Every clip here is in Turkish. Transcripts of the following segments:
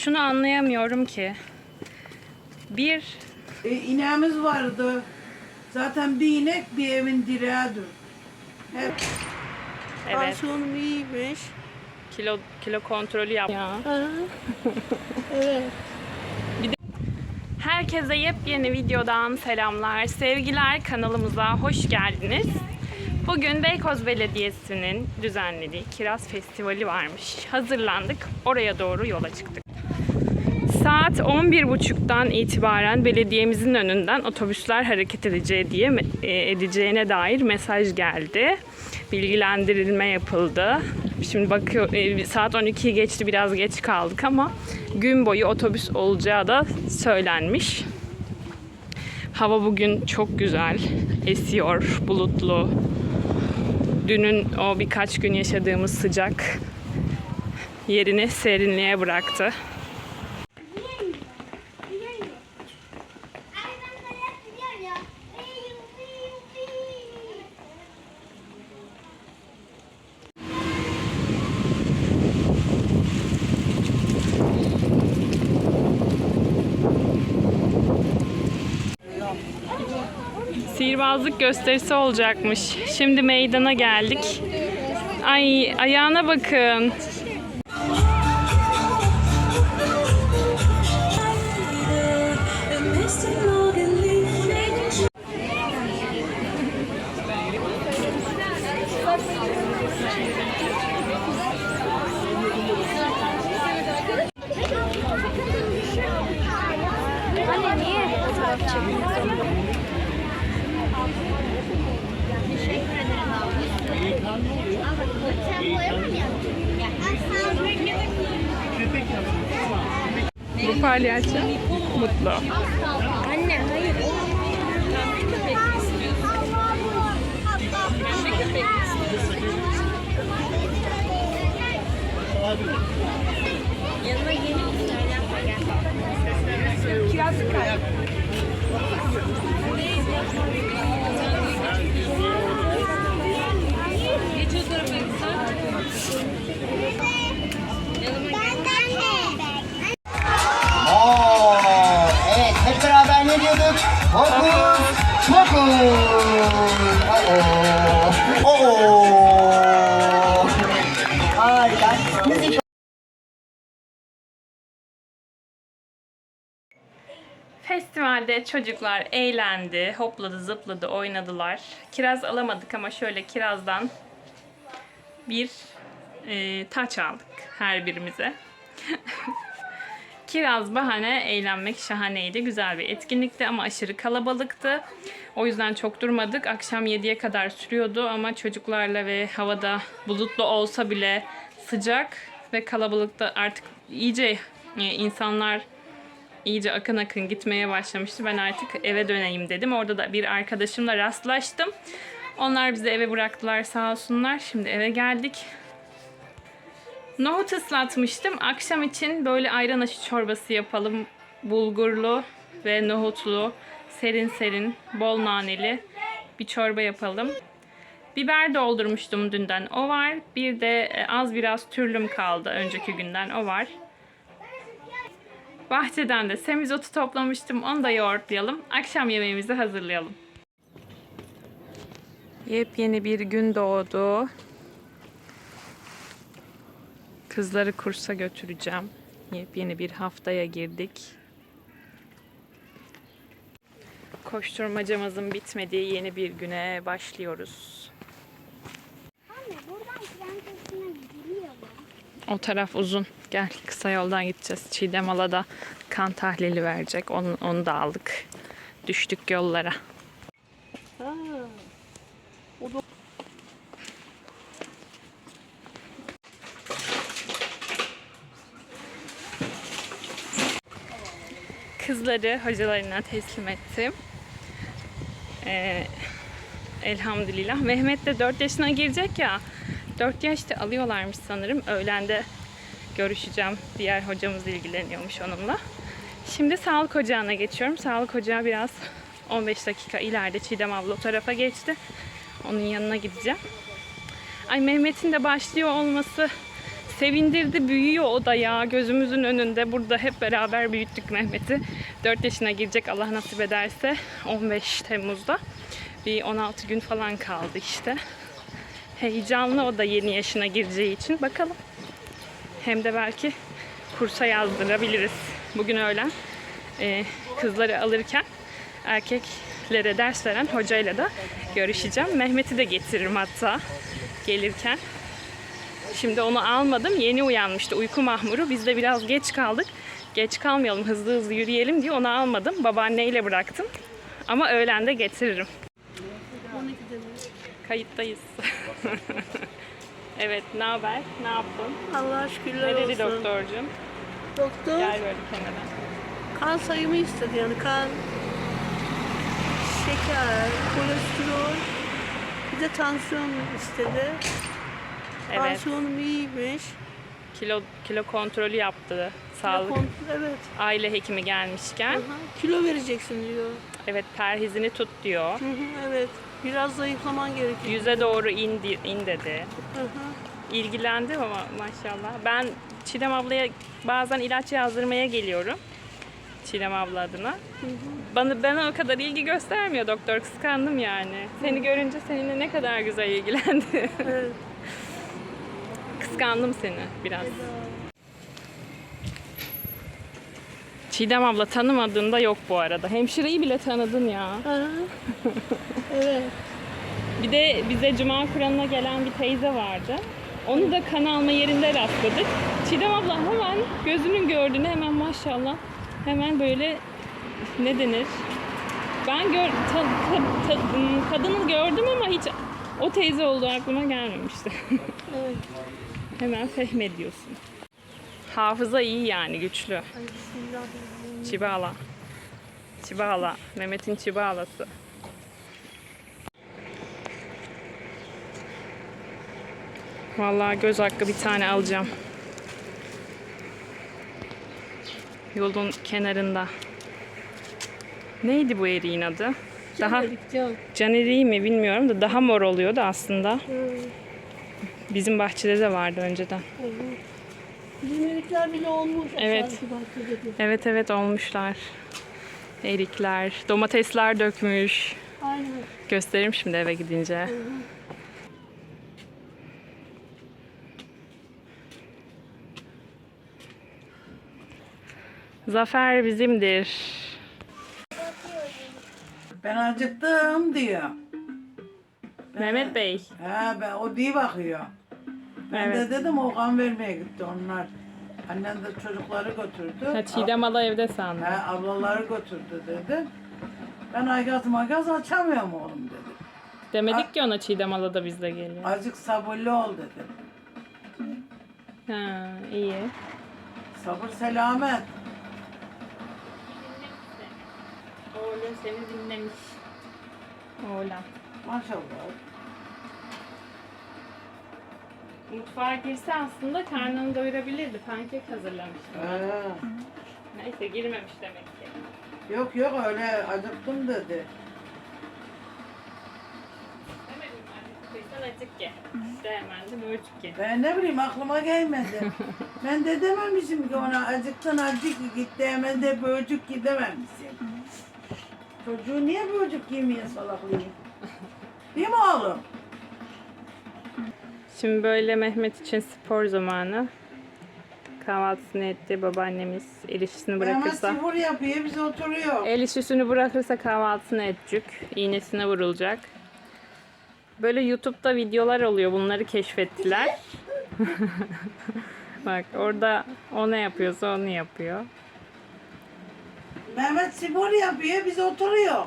şunu anlayamıyorum ki. Bir E, ineğimiz vardı. Zaten bir inek bir evin direğidir. Hep evet Tansiyonum iyiymiş. kilo kilo kontrolü yap. Ya. Evet. Herkese yepyeni videodan selamlar. Sevgiler kanalımıza hoş geldiniz. Bugün Beykoz Belediyesi'nin düzenlediği Kiraz Festivali varmış. Hazırlandık. Oraya doğru yola çıktık. Saat 11.30'dan itibaren belediyemizin önünden otobüsler hareket edeceği diye e, edeceğine dair mesaj geldi. Bilgilendirilme yapıldı. Şimdi bakıyor e, saat 12'yi geçti biraz geç kaldık ama gün boyu otobüs olacağı da söylenmiş. Hava bugün çok güzel. Esiyor, bulutlu. Dünün o birkaç gün yaşadığımız sıcak yerini serinliğe bıraktı. Sihirbazlık gösterisi olacakmış. Şimdi meydana geldik. Ay ayağına bakın. hala açın. Mutlu. Çocuklar eğlendi, hopladı, zıpladı, oynadılar. Kiraz alamadık ama şöyle kirazdan bir e, taç aldık her birimize. Kiraz bahane, eğlenmek şahaneydi. Güzel bir etkinlikti ama aşırı kalabalıktı. O yüzden çok durmadık. Akşam 7'ye kadar sürüyordu ama çocuklarla ve havada bulutlu olsa bile sıcak ve kalabalıkta artık iyice e, insanlar iyice akın akın gitmeye başlamıştı. Ben artık eve döneyim dedim. Orada da bir arkadaşımla rastlaştım. Onlar bizi eve bıraktılar sağ olsunlar. Şimdi eve geldik. Nohut ıslatmıştım. Akşam için böyle ayran aşı çorbası yapalım. Bulgurlu ve nohutlu, serin serin, bol naneli bir çorba yapalım. Biber doldurmuştum dünden. O var. Bir de e, az biraz türlüm kaldı önceki günden. O var. Bahçeden de semizotu toplamıştım. Onu da yoğurtlayalım. Akşam yemeğimizi hazırlayalım. Yepyeni bir gün doğdu. Kızları kursa götüreceğim. Yepyeni bir haftaya girdik. Koşturmacamızın bitmediği yeni bir güne başlıyoruz. O taraf uzun. Gel kısa yoldan gideceğiz. Çiğdem Ala da kan tahlili verecek. Onu, onu da aldık. Düştük yollara. Kızları hocalarına teslim ettim. Ee, elhamdülillah. Mehmet de 4 yaşına girecek ya. 4 yaşta alıyorlarmış sanırım. Öğlende görüşeceğim. Diğer hocamız ilgileniyormuş onunla. Şimdi sağlık ocağına geçiyorum. Sağlık ocağı biraz 15 dakika ileride Çiğdem abla o tarafa geçti. Onun yanına gideceğim. Ay Mehmet'in de başlıyor olması sevindirdi, büyüyor o da ya. Gözümüzün önünde burada hep beraber büyüttük Mehmet'i. 4 yaşına girecek Allah nasip ederse 15 Temmuz'da. Bir 16 gün falan kaldı işte. Heyecanlı o da yeni yaşına gireceği için. Bakalım. Hem de belki kursa yazdırabiliriz. Bugün öğlen e, kızları alırken erkeklere ders veren hocayla da görüşeceğim. Mehmet'i de getiririm hatta gelirken. Şimdi onu almadım. Yeni uyanmıştı uyku mahmuru. Biz de biraz geç kaldık. Geç kalmayalım hızlı hızlı yürüyelim diye onu almadım. Babaanneyle bıraktım. Ama öğlen de getiririm. Kayıttayız. evet ne haber? Ne yaptın? Allah şükürler Ne dedi olsun. doktorcum? Doktor Gel böyle kenara. kan sayımı istedi yani kan, şeker, kolesterol, bir de tansiyon istedi. Evet. Tansiyonum iyiymiş. Kilo kilo kontrolü yaptı. Sağlık Kon- Evet. aile hekimi gelmişken. Aha. Kilo vereceksin diyor. Evet perhizini tut diyor. Hı hı, evet. Biraz zayıflaman gerekiyor. Yüze doğru in, di- in dedi. Hı hı. İlgilendi ama maşallah. Ben Çiğdem ablaya bazen ilaç yazdırmaya geliyorum. Çiğdem abla adına. Bana, bana o kadar ilgi göstermiyor doktor. Kıskandım yani. Seni görünce seninle ne kadar güzel ilgilendi. Evet. Kıskandım seni biraz. Çiğdem abla tanımadığında yok bu arada. Hemşireyi bile tanıdın ya. Aha. evet. Bir de bize Cuma Kur'an'ına gelen bir teyze vardı. Onu da kan alma yerinde rastladık. Çiğdem abla hemen gözünün gördüğünü hemen maşallah hemen böyle ne denir? Ben gör, ta- ta- ta- ım, kadını gördüm ama hiç o teyze olduğu aklıma gelmemişti. Evet. hemen fehmediyorsun. Hafıza iyi yani güçlü. Ay, bismillahirrahmanirrahim. Çiba Çibala. Mehmet'in Çibalası. Vallahi göz hakkı bir tane alacağım. Yolun kenarında. Neydi bu eriğin adı? Daha can. eriği mi bilmiyorum da daha mor oluyordu aslında. Hı. Bizim bahçede de vardı önceden. Hı hı. Erikler bile olmuş. Evet. Evet evet olmuşlar. Erikler, domatesler dökmüş. Aynen. Gösteririm şimdi eve gidince. Zafer bizimdir. Ben acıktım diyor. Mehmet Bey. Ha ben o diye bakıyor. Ben Evet. de dedim Okan vermeye gitti onlar. Annem de çocukları götürdü. Ha, Çiğdem Ala evde sandım. Ha, ablaları götürdü dedi. Ben aygaz magaz açamıyorum oğlum dedi. Demedik ki ona Çiğdem Ala da bizle geliyor. Azıcık sabırlı ol dedi. Ha, iyi. Sabır selamet. Oğlum seni dinlemiş. Oğlan. Maşallah. Mutfağa girse aslında karnını doyurabilirdi. Pankek hazırlamıştım. Ha. Neyse girmemiş demek ki. Yok yok öyle acıktım dedi. Demedim acıktıysan acık ye. İşte hemen de böğürtük ye. Ben ne bileyim aklıma gelmedi. ben de dememişim ki ona acıktın acık gitti hemen de böcük gidememişsin. Çocuğu niye böcük yemeye salaklayayım? Değil mi oğlum? Şimdi böyle Mehmet için spor zamanı. Kahvaltısını etti babaannemiz. El Hemen bırakırsa. spor yapıyor biz oturuyor. El işini bırakırsa kahvaltısını edecek. İğnesine vurulacak. Böyle YouTube'da videolar oluyor. Bunları keşfettiler. Bak orada o ne yapıyorsa onu yapıyor. Mehmet spor yapıyor biz oturuyor.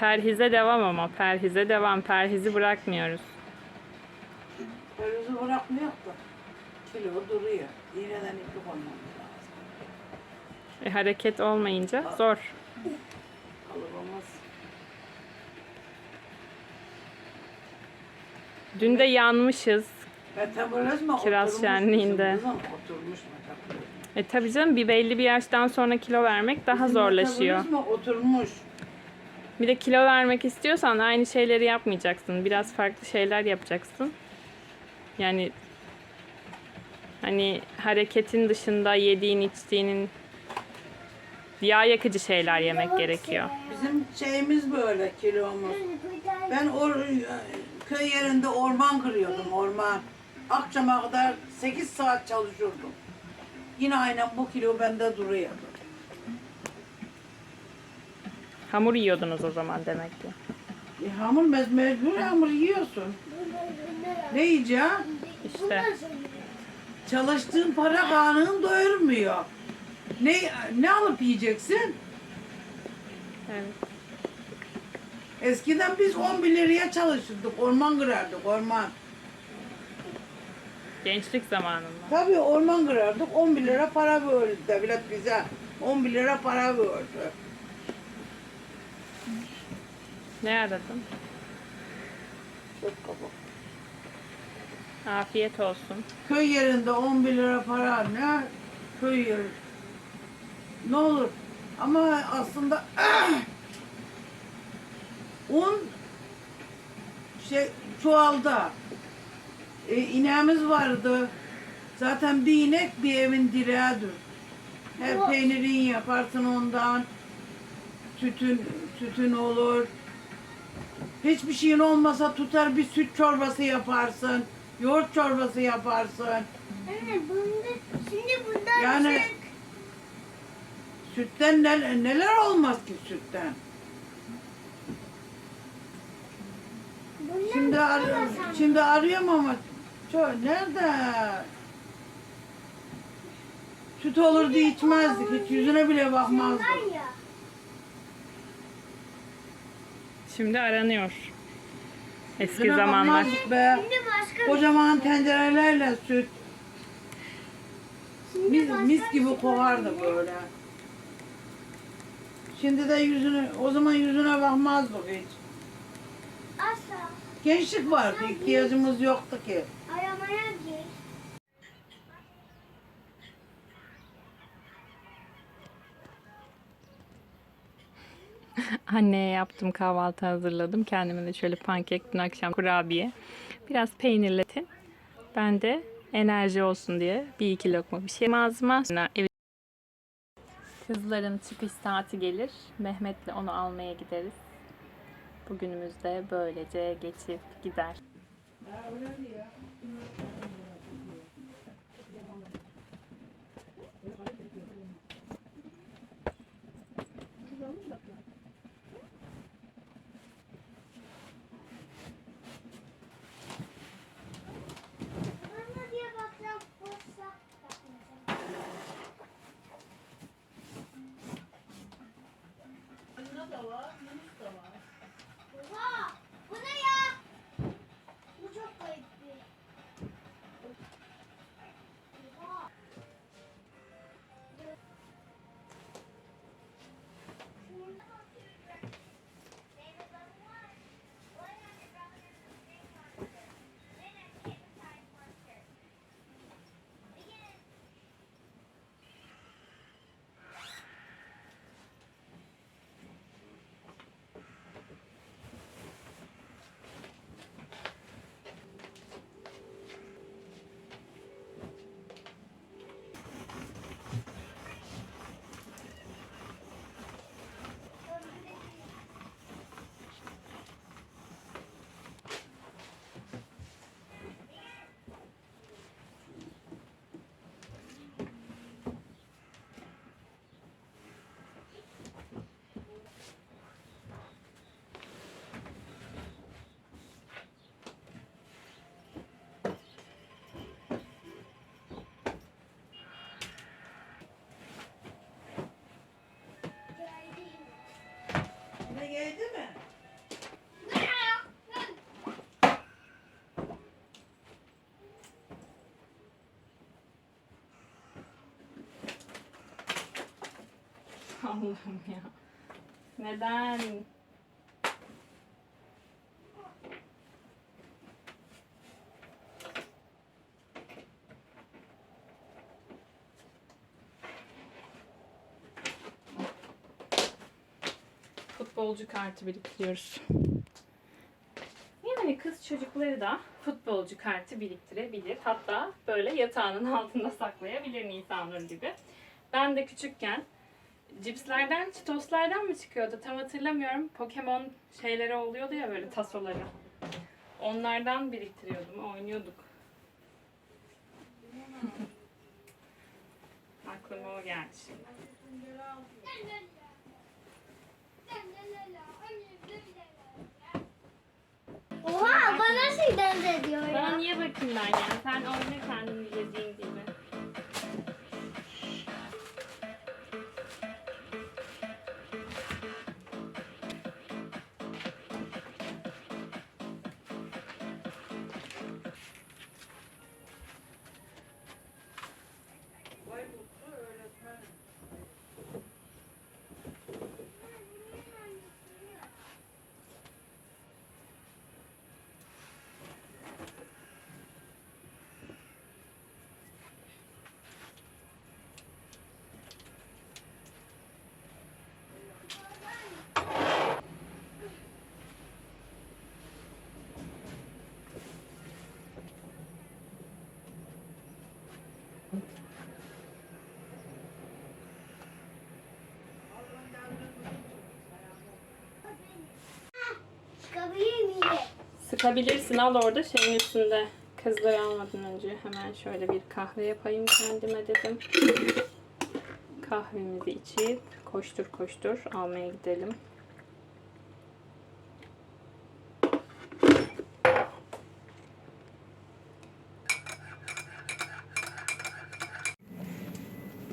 Perhize devam ama. Perhize devam. Perhizi bırakmıyoruz. Önümüzü bırakmıyor da. Kilo duruyor. İğneden iplik olmamız lazım. E, hareket olmayınca zor. Kalıbımız. Dün de yanmışız. Metabolizma Kiraz oturmuş şenliğinde. bizim kızım, Oturmuş metabolizma. E tabii canım bir belli bir yaştan sonra kilo vermek daha zorlaşıyor. Metabolizma oturmuş. Bir de kilo vermek istiyorsan aynı şeyleri yapmayacaksın. Biraz farklı şeyler yapacaksın. Yani hani hareketin dışında yediğin içtiğinin yağ yakıcı şeyler yemek gerekiyor. Bizim şeyimiz böyle kilomuz. Ben or, köy yerinde orman kırıyordum orman. Akşama kadar 8 saat çalışıyordum. Yine aynen bu kilo bende duruyordu. Hamur yiyordunuz o zaman demek ki. E, hamur mez- mecbur hamur yiyorsun. Ne yiyeceksin? İşte Çalıştığın para karnını doyurmuyor. Ne ne alıp yiyeceksin? evet. Eskiden biz 11 liraya çalışırdık. Orman kırardık orman. gençlik zamanında. Tabii orman kırardık. 11 lira para verdi devlet bize. 11 lira para verdi. Ne aradın? Çok kabak. Afiyet olsun. Köy yerinde 11 lira para ne? Köy yeri. Ne olur. Ama aslında un şey çoğaldı. E, ineğimiz vardı. Zaten bir inek bir evin direğidir. Her peynirin yaparsın ondan. Sütün, sütün olur. Hiçbir şeyin olmasa tutar bir süt çorbası yaparsın. Yoğurt çorbası yaparsın. Anne bunda, şimdi bundan Yani çık. sütten neler, neler olmaz ki sütten. Bundan Şimdi ar çıkamazsam. şimdi arıyorum ama çok nerede? Süt olur diye içmezdik. Hiç yüzüne bile bakmazdık. Var ya. Şimdi aranıyor. Eski Yüzüne zamanlar. bakmazdık be. Şimdi başka Kocaman tencerelerle süt. Şimdi Mis, başka mis bir gibi şey kokardı var. böyle. Şimdi de yüzüne, o zaman yüzüne bakmazdık hiç. Asla. Gençlik vardı, ihtiyacımız yoktu ki. Aramaya gir. Anneye yaptım kahvaltı hazırladım. Kendime de şöyle pankek dün akşam kurabiye. Biraz peynirletin. Ben de enerji olsun diye bir iki lokma bir şey ağzıma. Kızların çıkış saati gelir. Mehmet'le onu almaya gideriz. Bugünümüz de böylece geçip gider. Allah'ım ya. Neden? Futbolcu kartı biriktiriyoruz. Yani kız çocukları da futbolcu kartı biriktirebilir. Hatta böyle yatağının altında saklayabilir Nisanur gibi. Ben de küçükken cipslerden, çitoslardan mı çıkıyordu tam hatırlamıyorum. Pokemon şeyleri oluyordu ya böyle tasoları. Onlardan biriktiriyordum, oynuyorduk. Aklıma o geldi şimdi. Oha bana şey dans ediyor Bana ya. niye bakayım ben ya? Sen oyna kendin bildiğin gibi. Sıkabilirsin al orada şeyin üstünde. Kızları almadan önce hemen şöyle bir kahve yapayım kendime dedim. Kahvemizi içip koştur koştur almaya gidelim.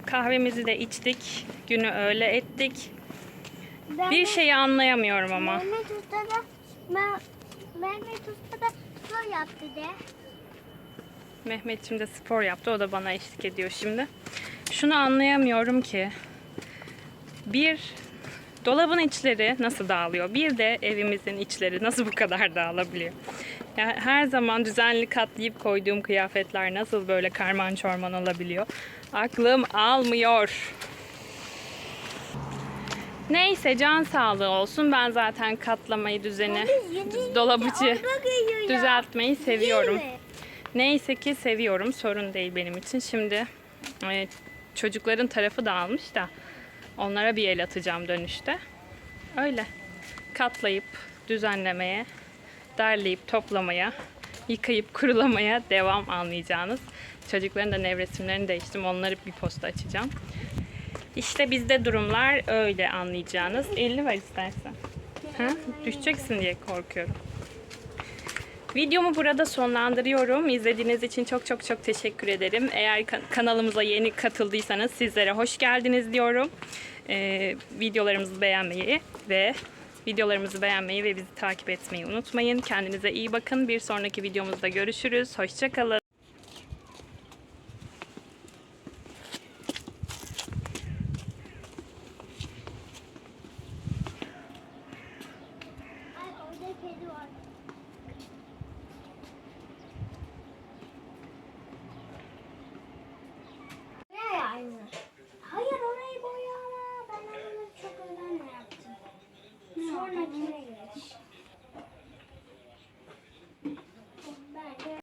Kahvemizi de içtik. Günü öyle ettik. Bir şeyi anlayamıyorum ama. Mehmet Usta da Me- Mehmet Usta da spor yaptı de. Mehmetçim de spor yaptı. O da bana eşlik ediyor şimdi. Şunu anlayamıyorum ki. Bir dolabın içleri nasıl dağılıyor? Bir de evimizin içleri nasıl bu kadar dağılabiliyor? Ya her zaman düzenli katlayıp koyduğum kıyafetler nasıl böyle karman çorman olabiliyor? Aklım almıyor. Neyse can sağlığı olsun. Ben zaten katlamayı düzeni, dolabıcı düzeltmeyi seviyorum. Neyse ki seviyorum. Sorun değil benim için. Şimdi e, çocukların tarafı dağılmış da onlara bir el atacağım dönüşte. Öyle. Katlayıp düzenlemeye, derleyip toplamaya, yıkayıp kurulamaya devam anlayacağınız. Çocukların da nevresimlerini değiştim. Onları bir posta açacağım. İşte bizde durumlar öyle anlayacağınız. 50 var istersen. Ha? Düşeceksin diye korkuyorum. Videomu burada sonlandırıyorum. İzlediğiniz için çok çok çok teşekkür ederim. Eğer kan- kanalımıza yeni katıldıysanız sizlere hoş geldiniz diyorum. Ee, videolarımızı beğenmeyi ve videolarımızı beğenmeyi ve bizi takip etmeyi unutmayın. Kendinize iyi bakın. Bir sonraki videomuzda görüşürüz. Hoşçakalın.